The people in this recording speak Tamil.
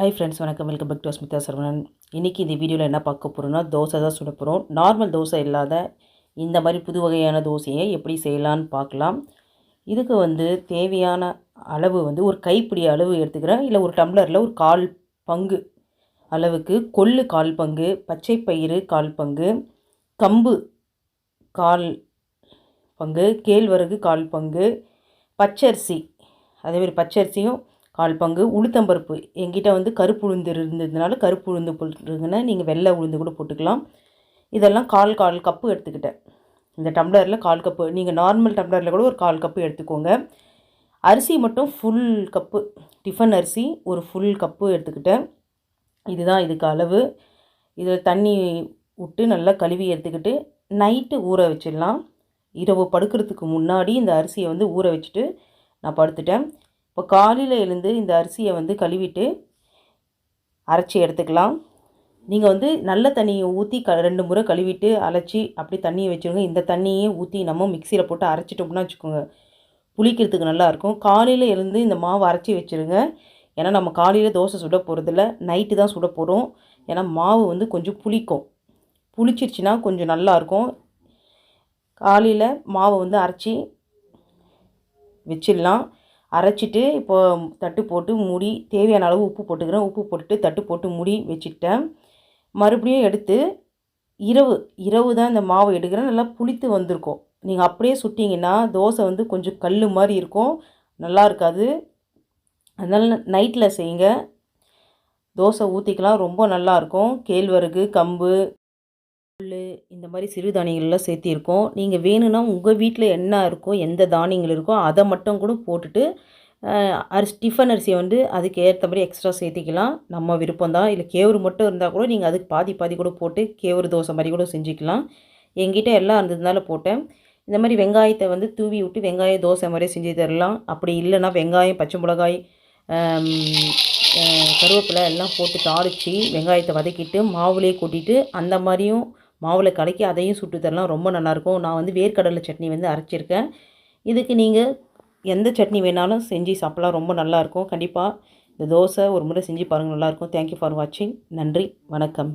ஹை ஃப்ரெண்ட்ஸ் வணக்கம். Welcome back to Asmita Saravanan இன்றைக்கி இந்த வீடியோவில் என்ன பார்க்க போகிறோம்னா தோசை தான் சுட போகிறோம் நார்மல் தோசை இல்லாத இந்த மாதிரி புது வகையான தோசையை எப்படி செய்யலான்னு பார்க்கலாம். இதுக்கு வந்து தேவையான அளவு வந்து ஒரு கைப்பிடி அளவு எடுத்துக்கிறேன். இல்லை ஒரு டம்ளரில் ஒரு கால் பங்கு அளவுக்கு கொள்ளு கால் பங்கு பச்சை பயிறு கால் பங்கு கம்பு கால் பங்கு கேழ்வரகு கால் பங்கு பச்சரிசி. அதேமாதிரி பச்சரிசியும் கால் பங்கு உளுத்தம்பருப்பு எங்கிட்ட வந்து கருப்பு உளுந்து இருந்ததுனால கருப்பு உளுந்து போட்டுருங்கன்னா நீங்கள் வெள்ளை உளுந்து கூட போட்டுக்கலாம். இதெல்லாம் கால் கால் கப்பு எடுத்துக்கிட்டேன். இந்த டம்ளரில் கால் கப்பு. நீங்கள் நார்மல் டம்ளரில் கூட ஒரு கால் கப்பு எடுத்துக்கோங்க. அரிசி மட்டும் ஃபுல் கப்பு. டிஃபன் அரிசி ஒரு ஃபுல் கப்பு எடுத்துக்கிட்டேன். இதுதான் இதுக்கு அளவு. இதில் தண்ணி விட்டு நல்லா கழுவி எடுத்துக்கிட்டு நைட்டு ஊற வச்சிடலாம். இரவு படுக்கிறதுக்கு முன்னாடி இந்த அரிசியை வந்து ஊற வச்சுட்டு நான் படுத்துட்டேன். இப்போ காலையில் எழுந்து இந்த அரிசியை வந்து கழுவிட்டு அரைச்சி எடுத்துக்கலாம். நீங்கள் வந்து நல்ல தண்ணியை ஊற்றி க ரெண்டு முறை கழுவிட்டு அரைச்சி அப்படி தண்ணியை வச்சுருங்க. இந்த தண்ணியே ஊற்றி நம்ம மிக்சியில் போட்டு அரைச்சிட்டோம்னா வச்சுக்கோங்க புளிக்கிறதுக்கு நல்லாயிருக்கும் காலையில் எழுந்து இந்த மாவு அரைச்சி வச்சுருங்க. ஏன்னா நம்ம காலையில் தோசை சுட போகிறதில்ல நைட்டு தான் சுட போகிறோம் ஏன்னா மாவு வந்து கொஞ்சம் புளிக்கும். புளிச்சிருச்சுன்னா கொஞ்சம் நல்லாயிருக்கும் காலையில் மாவை வந்து அரைச்சி வச்சிடலாம். அரைச்சிட்டு இப்போது தட்டு போட்டு மூடி தேவையான அளவு உப்பு போட்டுக்கிறேன். உப்பு போட்டுட்டு தட்டு போட்டு மூடி வச்சுட்டேன் மறுபடியும் எடுத்து இரவு இரவு தான் இந்த மாவு எடுக்கிறேன். நல்லா புளித்து வந்திருக்கும். நீங்கள் அப்படியே சுட்டிங்கன்னா தோசை வந்து கொஞ்சம் கல் மாதிரி இருக்கும். நல்லா இருக்காது. அதனால் நைட்டில் செய்யுங்க. தோசை ஊற்றிக்கலாம் ரொம்ப நல்லாயிருக்கும் கேழ்வரகு கம்பு புல் இந்த மாதிரி சிறு தானியங்கள்லாம் சேர்த்திருக்கோம். நீங்கள் வேணும்னா உங்கள் வீட்டில் என்ன இருக்கோ எந்த தானியங்கள் இருக்கோ அதை மட்டும் கூட போட்டுட்டு அரிசி டிஃபன் அரிசியை வந்து அதுக்கு ஏற்ற மாதிரி எக்ஸ்ட்ரா சேர்த்திக்கலாம். நம்ம விருப்பம் தான். இல்லை கேவுரு மட்டும் இருந்தால் கூட நீங்கள் அதுக்கு பாதி பாதி கூட போட்டு கேவுரு தோசை மாதிரி கூட செஞ்சுக்கலாம். எங்கிட்ட எல்லாம் இருந்ததுனால போட்டேன். இந்த மாதிரி வெங்காயத்தை வந்து தூவி விட்டு வெங்காய தோசை மாதிரி செஞ்சு தரலாம். அப்படி இல்லைன்னா வெங்காயம் பச்சை மிளகாய் கருவேப்பிலை எல்லாம் போட்டு தாளித்து வெங்காயத்தை வதக்கிட்டு மாவுலேயே கொட்டிட்டு அந்த மாதிரியும் மாவில் கலக்கி அதையும் சுட்டு தரலாம். ரொம்ப நல்லாயிருக்கும். நான் வந்து வேர்க்கடலை சட்னி வந்து அரைச்சிருக்கேன். இதுக்கு நீங்கள் எந்த சட்னி வேணாலும் செஞ்சு சாப்பிட்லாம். ரொம்ப நல்லாயிருக்கும். கண்டிப்பாக இந்த தோசை ஒரு முறை செஞ்சு பாருங்கள் நல்லாயிருக்கும். தேங்க்யூ ஃபார் வாட்சிங் நன்றி. வணக்கம்.